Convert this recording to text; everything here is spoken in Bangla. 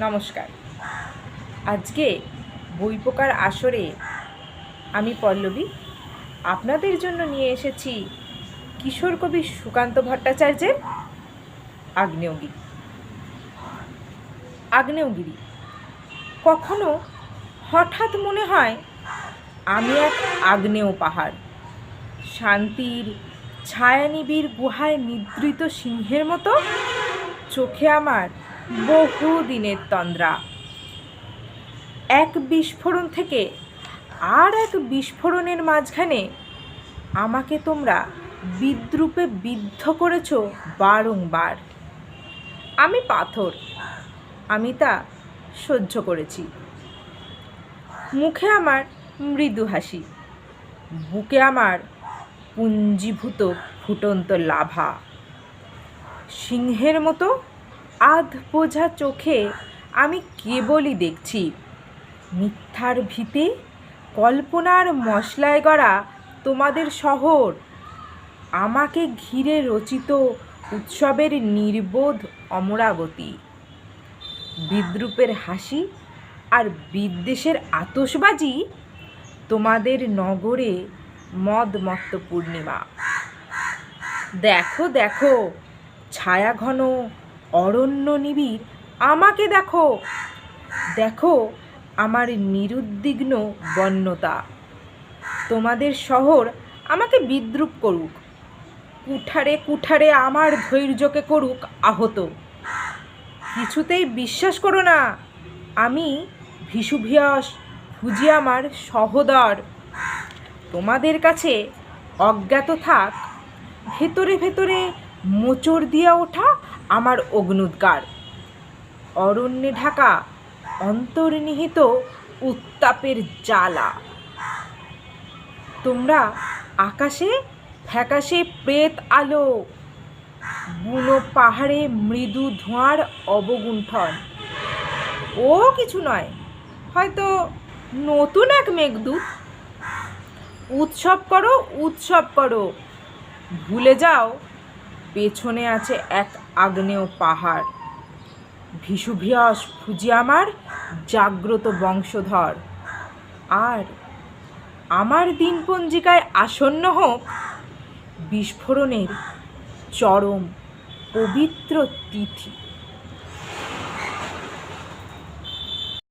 নমস্কার। আজকে বই পোকার আসরে আমি পল্লবী, আপনাদের জন্য নিয়ে এসেছি কিশোর কবি সুকান্ত ভট্টাচার্যের আগ্নেয়গিরি। আগ্নেয়গিরি, কখনো হঠাৎ মনে হয় আমি এক আগ্নেয় পাহাড়। শান্তির ছায়ানিবিড় গুহায় নিদ্রিত সিংহের মতো চোখে আমার বহু দিনের তন্দ্রা। এক বিস্ফোরণ থেকে আর এক বিস্ফোরণের মাঝখানে আমাকে তোমরা বিদ্রুপে বিদ্ধ করেছ বারংবার। আমি পাথর, আমি তা সহ্য করেছি। মুখে আমার মৃদু হাসি, বুকে আমার পুঞ্জীভূত ফুটন্ত লাভা। সিংহের মতো আধ বোঝা চোখে আমি কেবলই দেখছি। মিথ্যার ভিতে, কল্পনার মশলায় গড়া তোমাদের শহর, আমাকে ঘিরে রচিত উৎসবের নির্বোধ অমরাবতী। বিদ্রুপের হাসি আর বিদ্বেষের আতসবাজি তোমাদের নগরে মদমত্ত পূর্ণিমা। দেখো দেখো ছায়া ঘন অরণ্য নিবিড়, আমাকে দেখো। দেখো আমার নিরুদ্বিগ্ন বন্যতা। তোমাদের শহর আমাকে বিদ্রুপ করুক। কুঠারে কুঠারে আমার ধৈর্যকে করুক আহত। কিছুতেই বিশ্বাস করো না, আমি ভিসুভিয়াস ফুজি আমার সহদর। তোমাদের কাছে অজ্ঞাত থাক, ভেতরে ভেতরে মোচড় দিয়া ওঠা আমার অগ্নুদ্গার। অরণ্যে ঢাকা অন্তর্নিহিত উত্তাপের জ্বালা। তোমরা আকাশে ফ্যাকাশে প্রেত আলো, বুনো পাহাড়ে মৃদু ধোঁয়ার অবগুণ্ঠন। ও কিছু নয়, হয়তো নতুন এক মেঘদূত। উৎসব করো উৎসব করো, ভুলে যাও পেছনে আছে এক আগ্নেয় পাহাড়। ভিসুভিয়াস আমার জাগ্রত বংশধর। আর আমার দিনপঞ্জিকায় আসন্ন হোক, বিস্ফোরণের চরম পবিত্র তিথি।